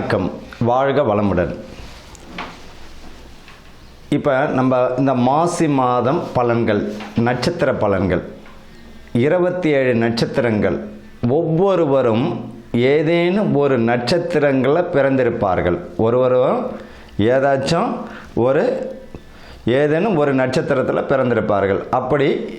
வணக்கம். வாழ்க வளமுடன். இப்போ நம்ம இந்த மாசி மாதம் பலன்கள் நட்சத்திர பலன்கள். இருபத்தி ஏழு நட்சத்திரங்கள். ஒவ்வொருவரும் ஏதேனும் ஒரு நட்சத்திரங்களில் பிறந்திருப்பார்கள். ஒருவரும் ஏதாச்சும் ஒரு ஏதேனும் ஒரு நட்சத்திரத்தில் பிறந்திருப்பார்கள். அப்படி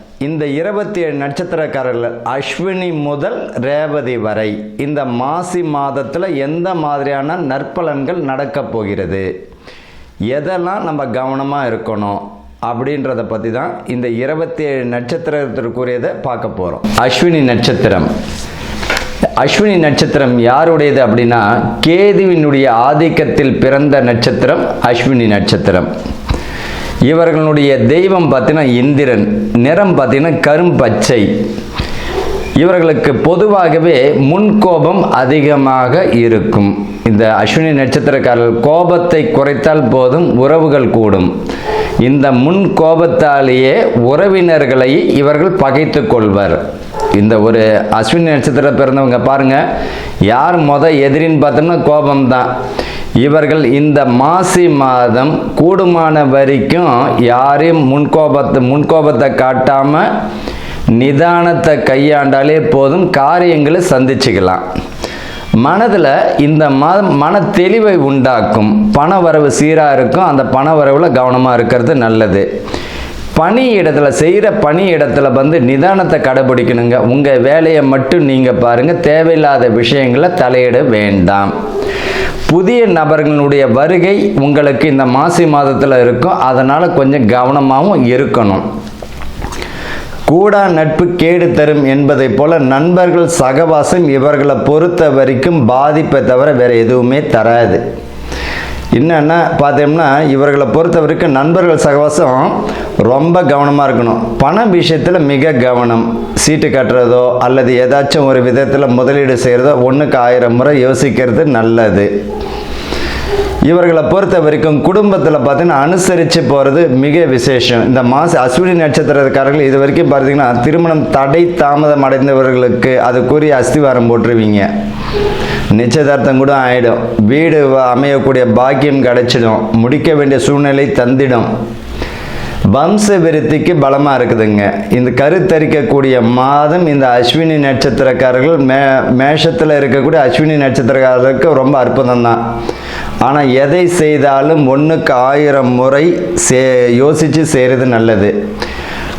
இந்த இருபத்தி ஏழு நட்சத்திரக்காரர்கள் அஸ்வினி முதல் ரேவதி வரை இந்த மாசி மாதத்தில் எந்த மாதிரியான நற்பலன்கள் நடக்கப் போகிறது? எதெல்லாம் நம்ம கவனமாக இருக்கணும்? அப்படின்றத பற்றி தான் இந்த இருபத்தி ஏழு நட்சத்திரத்திற்குரியதை பார்க்க போகிறோம் அஸ்வினி நட்சத்திரம். அஸ்வினி நட்சத்திரம் யாருடையது அப்படின்னா கேதுவினுடைய ஆதிக்கத்தில் பிறந்த நட்சத்திரம் அஸ்வினி நட்சத்திரம். இவர்களுடைய தெய்வம் பார்த்தீங்கன்னா இந்திரன் நிறம் பார்த்தீங்கன்னா கரும்பச்சை. இவர்களுக்கு பொதுவாகவே முன்கோபம் அதிகமாக இருக்கும். இந்த அஸ்வினி நட்சத்திரக்காரர்கள் கோபத்தை குறைத்தால் போதும் உறவுகள் கூடும். இந்த முன் கோபத்தாலேயே உறவினர்களை இவர்கள் பகைத்து கொள்வர். இந்த ஒரு அஸ்வினி நட்சத்திரம் பிறந்தவங்க பாருங்கள் யார் மொதல் எதிரின்னு பார்த்தோம்னா கோபம்தான். இவர்கள் இந்த மாசி மாதம் கூடுமான வரைக்கும் யாரையும் முன்கோபத்தை முன்கோபத்தை காட்டாமல் நிதானத்தை கையாண்டாலே போதும் காரியங்களை சந்திச்சுக்கலாம். மனதில் இந்த மாதம் மன தெளிவை உண்டாக்கும். பண வரவு சீராக இருக்கும். அந்த பண வரவில் கவனமாக இருக்கிறது நல்லது. பணி இடத்துல செய்கிற பணி இடத்துல வந்து நிதானத்தை கடைபிடிக்கணுங்க. உங்கள் வேலையை மட்டும் நீங்கள் பாருங்கள் தேவையில்லாத விஷயங்களை தலையிட வேண்டாம். புதிய நபர்களுடைய வருகை உங்களுக்கு இந்த மாசி மாதத்தில் இருக்கும் அதனால் கொஞ்சம் கவனமாகவும் இருக்கணும். கூடா நட்பு கேடு தரும் என்பதை போல நண்பர்கள் சகவாசம் இவர்களை பொறுத்த வரைக்கும் பாதிப்பை தவிர வேறு எதுவுமே தராது. என்னென்னா பார்த்தோம்னா இவர்களை பொறுத்த வரைக்கும் நண்பர்கள் சகவாசம் ரொம்ப கவனமாக இருக்கணும். பணம் விஷயத்தில் மிக கவனம். சீட்டு கட்டுறதோ அல்லது ஏதாச்சும் ஒரு விதத்தில் முதலீடு செய்கிறதோ ஒன்றுக்கு ஆயிரம் முறை யோசிக்கிறது நல்லது. இவர்களை பொறுத்த வரைக்கும் குடும்பத்தில் பார்த்தீங்கன்னா அனுசரித்து போகிறது மிக விசேஷம். இந்த மாச அஸ்வினி நட்சத்திரக்காரர்கள் இது வரைக்கும் பார்த்தீங்கன்னா திருமணம் தடை தாமதம் அடைந்தவர்களுக்கு அதுக்குரிய அஸ்திவாரம் போட்டுருவீங்க. நிச்சயதார்த்தம் கூட ஆகிடும் வீடு அமையக்கூடிய பாக்கியம் கிடைச்சிடும். முடிக்க வேண்டிய சூழ்நிலை தந்திடும். வம்ச விருத்திக்கு பலமாக இருக்குதுங்க. இந்த கருத்தரிக்கக்கூடிய மாதம் இந்த அஸ்வினி நட்சத்திரக்காரர்கள் மே மேஷத்தில் இருக்கக்கூடிய அஸ்வினி நட்சத்திரக்காரர்களுக்கு ரொம்ப அற்புதம் தான் ஆனால் எதை செய்தாலும் ஒன்றுக்கு ஆயிரம் முறை சே யோசித்து செய்கிறது நல்லது.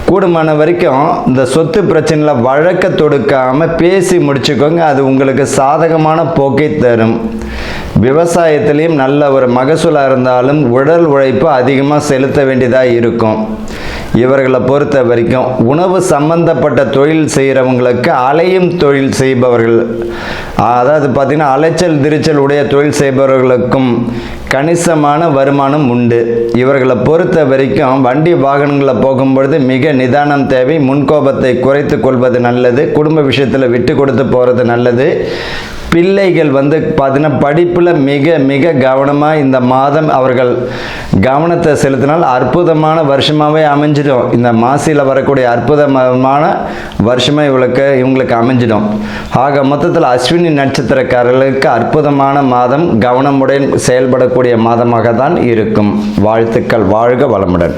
கூடுமான வரைக்கும் இந்த சொத்து பிரச்சனையில் வழக்க தொடுக்காமல் பேசி முடிச்சுக்கோங்க. அது உங்களுக்கு சாதகமான போக்கை தரும். விவசாயத்திலையும் நல்ல ஒரு மகசூலாக இருந்தாலும் உடல் உழைப்பு அதிகமாக செலுத்த வேண்டியதாக இருக்கும். இவர்களை பொறுத்த வரைக்கும் உணவு சம்பந்தப்பட்ட தொழில் செய்கிறவங்களுக்கு அலையும் தொழில் செய்பவர்கள் அதாவது பார்த்திங்கன்னா அலைச்சல் திருச்சல் உடைய தொழில் செய்பவர்களுக்கும் கணிசமான வருமானம் உண்டு. இவர்களை பொறுத்த வரைக்கும் வண்டி வாகனங்களில் போகும்பொழுது மிக நிதானம் தேவை முன்கோபத்தை குறைத்து கொள்வது நல்லது குடும்ப விஷயத்தில் விட்டு கொடுத்து போகிறது நல்லது. பிள்ளைகள் வந்து பார்த்தீங்கன்னா படிப்பில் மிக மிக கவனமாக இந்த மாதம் அவர்கள் கவனத்தை செலுத்தினால் அற்புதமான வருஷமாகவே அமைஞ்சிடும். இந்த மாசியில் வரக்கூடிய அற்புதமான வருஷமாக இவளுக்கு இவங்களுக்கு அமைஞ்சிடும். ஆக மொத்தத்தில் அஸ்வினி நட்சத்திரக்காரர்களுக்கு அற்புதமான மாதம் கவனமுடன் செயல்படக்கூடிய மாதமாக தான் இருக்கும். வாழ்த்துக்கள் வாழ்க வளமுடன்.